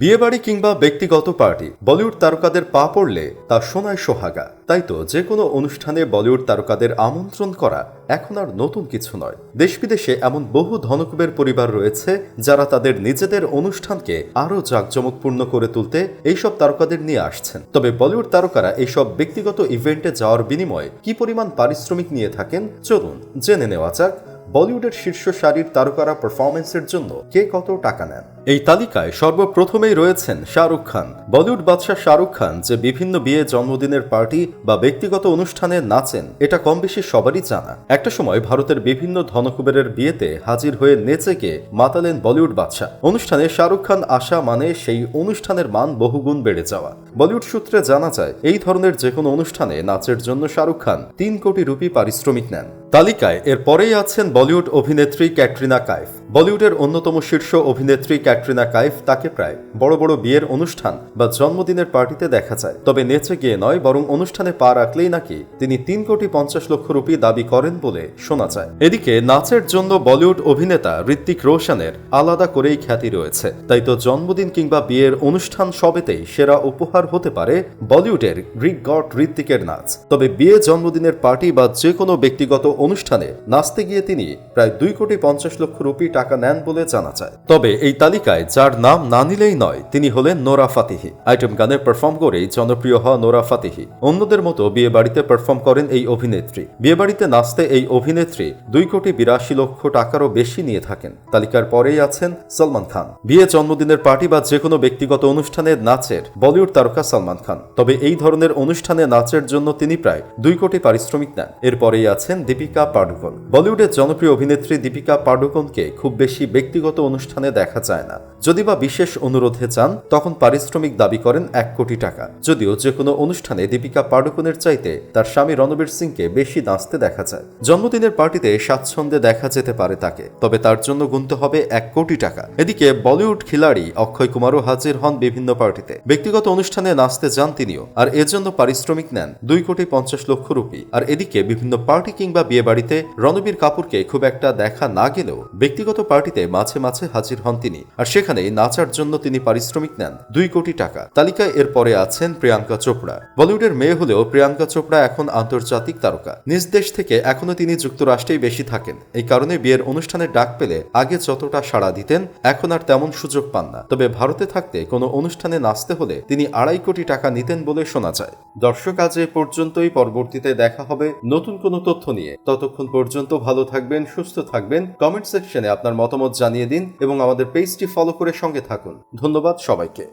বিয়েবাড়ি কিংবা ব্যক্তিগত পার্টি, বলিউড তারকাদের পা পড়লে তা সোনায় সোহাগা। তাই তো যে কোনো অনুষ্ঠানে বলিউড তারকাদের আমন্ত্রণ করা এখন আর নতুন কিছু নয়। দেশ বিদেশে এমন বহু ধনকুবের পরিবার রয়েছে যারা তাদের নিজেদের অনুষ্ঠানকে আরও জাঁকজমকপূর্ণ করে তুলতে এইসব তারকাদের নিয়ে আসছেন। তবে বলিউড তারকারা এইসব ব্যক্তিগত ইভেন্টে যাওয়ার বিনিময়ে কি পরিমাণ পারিশ্রমিক নিয়ে থাকেন? চলুন জেনে নেওয়া যাক। বলিউডের শীর্ষ সারির তারকারা পারফরমেন্সের জন্য কে কত টাকা নেন? এই তালিকায় সর্বপ্রথমেই রয়েছেন শাহরুখ খান। বলিউড বাদশাহ শাহরুখ খান যে বিভিন্ন বিয়ে, জন্মদিনের পার্টি বা ব্যক্তিগত অনুষ্ঠানে নাচেন, এটা কম বেশি সবারই জানা। একটা সময় ভারতের বিভিন্ন ধনকুবেরের বিয়েতে হাজির হয়ে নেচে গিয়ে মাতালেন বলিউড বাদশাহ। অনুষ্ঠানে শাহরুখ খান আসা মানে সেই অনুষ্ঠানের মান বহুগুণ বেড়ে যাওয়া। বলিউড সূত্রে জানা যায়, এই ধরনের যে কোনো অনুষ্ঠানে নাচের জন্য শাহরুখ খান তিন কোটি রুপি পারিশ্রমিক নেন। তালিকায় এর পরেই আছেন বলিউড অভিনেত্রী ক্যাটরিনা কাইফ। বলিউডের অন্যতম শীর্ষ অভিনেত্রী ক্যাটরিনা কাইফ তাকে প্রায় বড় বড় বিয়ের অনুষ্ঠান বা জন্মদিনের পার্টিতে দেখা যায়। তবে নেচে গিয়ে নয়, বরং অনুষ্ঠানে পা রাখলেই নাকি তিনি তিন কোটি পঞ্চাশ লক্ষ রুপি দাবি করেন বলে শোনা যায়। এদিকে নাচের জন্য বলিউড অভিনেতা ঋত্বিক রোশনের আলাদা করেই খ্যাতি রয়েছে। তাই তো জন্মদিন কিংবা বিয়ের অনুষ্ঠান সবেতেই সেরা উপহার হতে পারে বলিউডের গ্রিক গড ঋত্বিকের নাচ। তবে বিয়ে, জন্মদিনের পার্টি বা যে কোনো ব্যক্তিগত অনুষ্ঠানে নাচতে গিয়ে তিনি প্রায় দুই কোটি পঞ্চাশ লক্ষ রুপি টাকা নেন বলে জানা যায়। তবে এই তালিকায় যার নাম না নিলেই নয়, তিনি হলেন নোরা ফাতিহি। আইটেম গানে পারফর্ম করেই জনপ্রিয় হওয়া নোরা ফাতিহি। অন্যদের মতো বিয়ে বাড়িতে পারফর্ম করেন এই অভিনেত্রী। বিয়ে বাড়িতে নাচতে এই অভিনেত্রী দুই কোটি বিরাশি লক্ষ টাকারও বেশি নিয়ে থাকেন। তালিকার পরেই আছেন সলমান খান। বিয়ে জন্মদিনের পার্টি বা যে কোনো ব্যক্তিগত অনুষ্ঠানে নাচের বলিউড তারকা সলমান খান। তবে এই ধরনের অনুষ্ঠানে নাচের জন্য তিনি প্রায় দুই কোটি পারিশ্রমিক নেন। এরপরেই আছেন দীপিকা পাডুকোন। বলিউডের জনপ্রিয় অভিনেত্রী দীপিকা পাডুকোনকে খুব বেশি ব্যক্তিগত অনুষ্ঠানে দেখা যায় না। যদি বা বিশেষ অনুরোধে চান, তখন পারিশ্রমিক দাবি করেন এক কোটি টাকা। যদিও যে কোনো অনুষ্ঠানে দীপিকা পাডুকোনের চাইতে তার স্বামী রণবীর সিংকে বেশি নাচতে দেখা যায়। জন্মদিনের পার্টিতে স্বাচ্ছন্দ্যে দেখা যেতে পারে তাকে, তবে তার জন্য গুনতে হবে এক কোটি টাকা। এদিকে বলিউড খিলাড়ি অক্ষয় কুমারও হাজির হন বিভিন্ন পার্টিতে। ব্যক্তিগত অনুষ্ঠানে নাচতে যান তিনিও, আর এজন্য পারিশ্রমিক নেন দুই কোটি পঞ্চাশ লক্ষ রুপি। আর এদিকে বিভিন্ন পার্টি কিংবা বিয়ে বাড়িতে রণবীর কাপুরকে খুব একটা দেখা না গেলেও ব্যক্তিগত পার্টিতে মাঝে মাঝে হাজির হন তিনি, আর সেখানে নাচার জন্য তিনি পারিশ্রমিক নেন দুই কোটি টাকা। তালিকায় এরপরে আছেন প্রিয়াঙ্কা চোপড়া। বলিউডের মেয়ে হলেও প্রিয়াঙ্কা চোপড়া এখন আন্তর্জাতিক তারকা। নিজ দেশ থেকে এখনও তিনি যুক্তরাষ্ট্রেই বেশি থাকেন। এই কারণে বিয়ের অনুষ্ঠানে ডাক পেলে আগে যতটা সাড়া দিতেন, এখন আর তেমন সুযোগ পান না। তবে ভারতে থাকতে কোনো অনুষ্ঠানে নাচতে হলে তিনি আড়াই কোটি টাকা নিতেন বলে শোনা যায়। দর্শক, আজ এ পর্যন্তই। পরবর্তীতে দেখা হবে নতুন কোনো তথ্য নিয়ে। ততক্ষণ পর্যন্ত ভালো থাকবেন, সুস্থ থাকবেন। কমেন্ট সেকশনে আপনার মতামত জানিয়ে দিন এবং আমাদের পেজটি ফলো করে সঙ্গে থাকুন। ধন্যবাদ সবাইকে।